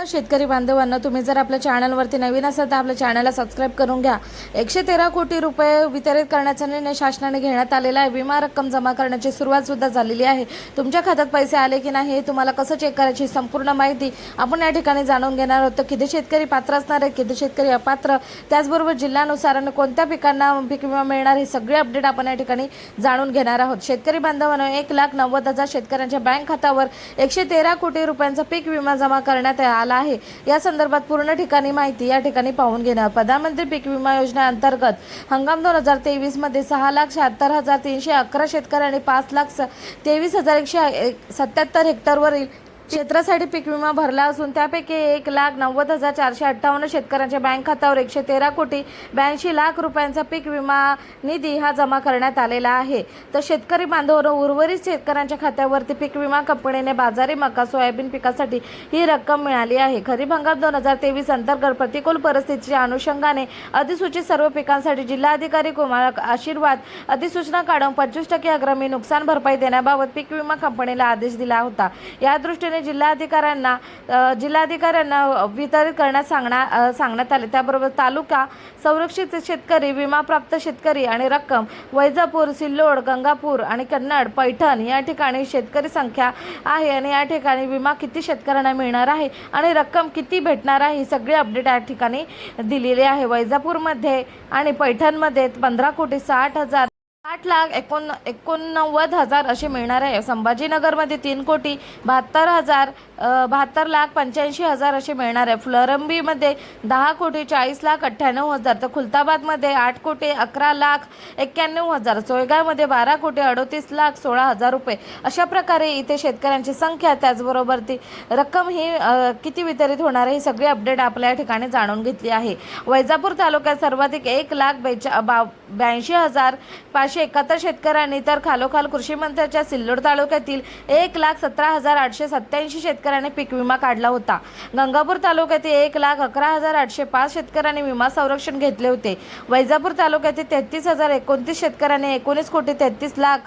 तर शेतकरी बांधवांना. तुम्ही जर आपल्या चॅनलवरती नवीन असाल तर आपल्या चॅनलला सबस्क्राईब करून घ्या. एकशे तेरा कोटी रुपये वितरित करण्याचा निर्णय शासनाने घेण्यात आलेला आहे. विमा रक्कम जमा करण्याची सुरुवात सुद्धा झालेली आहे. तुमच्या खात्यात पैसे आले की नाही हे तुम्हाला कसं चेक करायची संपूर्ण माहिती आपण या ठिकाणी जाणून घेणार आहोत. तर किती शेतकरी पात्र असणार आहे किती शेतकरी अपात्र? त्याचबरोबर जिल्ह्यानुसार आणि कोणत्या पिकांना पीक विमा मिळणार हे सगळे अपडेट आपण या ठिकाणी जाणून घेणार आहोत. शेतकरी बांधवांना एक लाख नव्वद हजार शेतकऱ्यांच्या बँक खात्यावर एकशे तेरा कोटी रुपयांचा पीक विमा जमा करण्यात आला आहे. या संदर्भात पूर्ण ठिकाणी माहिती या ठिकाणी पाहून घेणार प्रधानमंत्री पीक विमा योजनेअंतर्गत हंगाम दोन हजार तेवीसमध्ये सहा लाख शहात्तर हजार तीनशे अकरा शेतकऱ्यांनी पाच लाख तेवीस हजार एकशे सत्याहत्तर हेक्टरवरील क्षेत्रासाठी पीक विमा भरला असून त्यापैकी एक लाख नव्वद हजार चारशे अठ्ठावन्न शेतकऱ्यांच्या बँक खात्यावर एकशे तेरा कोटी ब्याऐंशी लाख रुपयांचा पीक विमा निधी हा जमा करण्यात आलेला आहे. तर शेतकरी बांधवांनो उर्वरित शेतकऱ्यांच्या खात्यावरती पीक विमा कंपनीने बाजारी मका सोयाबीन पिकासाठी ही रक्कम मिळाली आहे. खरीप हंगाम दोन हजार तेवीस अंतर्गत प्रतिकूल परिस्थितीच्या अनुषंगाने अधिसूचित सर्व पिकांसाठी जिल्हाधिकारी कुमार आशीर्वाद अधिसूचना काढून पंचवीस टक्के अग्रमी नुकसान भरपाई देण्याबाबत पीक विमा कंपनीला आदेश दिला होता. या दृष्टीने जिल्हाधिकाऱ्यांना जिल्हाधिकाऱ्यांना वितरित करण्यास सांगण्या सांगण्यात आले. त्याबरोबर तालुका संरक्षित शेतकरी विमाप्राप्त शेतकरी आणि रक्कम वैजापूर सिल्लोड गंगापूर आणि कन्नड पैठण या ठिकाणी शेतकरी संख्या आहे आणि या ठिकाणी विमा किती शेतकऱ्यांना मिळणार आहे आणि रक्कम किती भेटणार आहे ही सगळी अपडेट या ठिकाणी दिलेली आहे. वैजापूरमध्ये आणि पैठणमध्ये पंधरा कोटी साठ हजार आठ लाख एकोण एकोणनव्वद हजार असे मिळणार आहे. संभाजीनगरमध्ये तीन कोटी बहात्तर हजार बहात्तर लाख पंच्याऐंशी हजार असे मिळणार आहे. फुलरंबीमध्ये दहा कोटी चाळीस लाख अठ्ठ्याण्णव हजार. तर खुलताबादमध्ये आठ कोटी अकरा लाख एक्क्याण्णव हजार. सोयगावमध्ये बारा कोटी अडोतीस लाख सोळा हजार रुपये. अशा प्रकारे इथे शेतकऱ्यांची संख्या त्याचबरोबर ती रक्कम ही किती वितरित होणार आहे ही सगळी अपडेट आपल्या या ठिकाणी जाणून घेतली आहे. वैजापूर तालुक्यात सर्वाधिक एक लाख बेचा बा ब्याऐंशी हजार पाचशे एकाहत्तर शेतकऱ्यांनी तर खालोखाल कृषी मंत्र्याच्या सिल्लोड तालुक्यातील एक लाख सतरा हजार आठशे सत्याऐंशी शेतकऱ्यांनी पीक विमा काढला होता. गंगापूर तालुक्यातील एक लाख अकरा हजार आठशे पाच शेतकऱ्यांनी विमा संरक्षण घेतले होते. वैजापूर तालुक्यातील तेहतीस हजार एकोणतीस शेतकऱ्यांनी एकोणीस कोटी तेहतीस लाख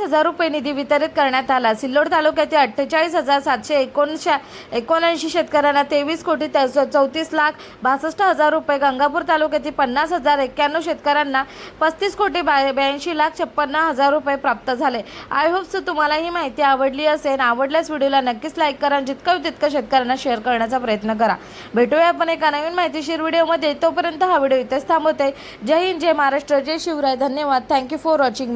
हजार रुपये निधी वितरित करण्यात आला. सिल्लोड तालुक्यातील अठ्ठेचाळीस हजार सातशे एकोणशा एकोणऐंशी शेतकऱ्यांना तेवीस कोटी चौतीस लाख बासष्ट हजार रुपये गंगापूर तालुक्यातील पन्नास हजार एक्क्याण्णव शेतकऱ्यांना पस्तीस कोटी बा- ब्याऐंशी लाख छप्पन्न हजार रुपये प्राप्त झाले. आय होप तुम्हाला ही माहिती आवडली असेल. आवडल्यास व्हिडिओला नक्कीच लाईक करा जितकं होईल तितकं शेतकऱ्यांना शेअर करण्याचा प्रयत्न करा. भेटूया आपण एका नवीन माहितीशीर व्हिडिओमध्ये. तोपर्यंत हा व्हिडिओ इथेच थांबवते. जय हिंद जय महाराष्ट्र जय शिवराय. धन्यवाद. Thank you for watching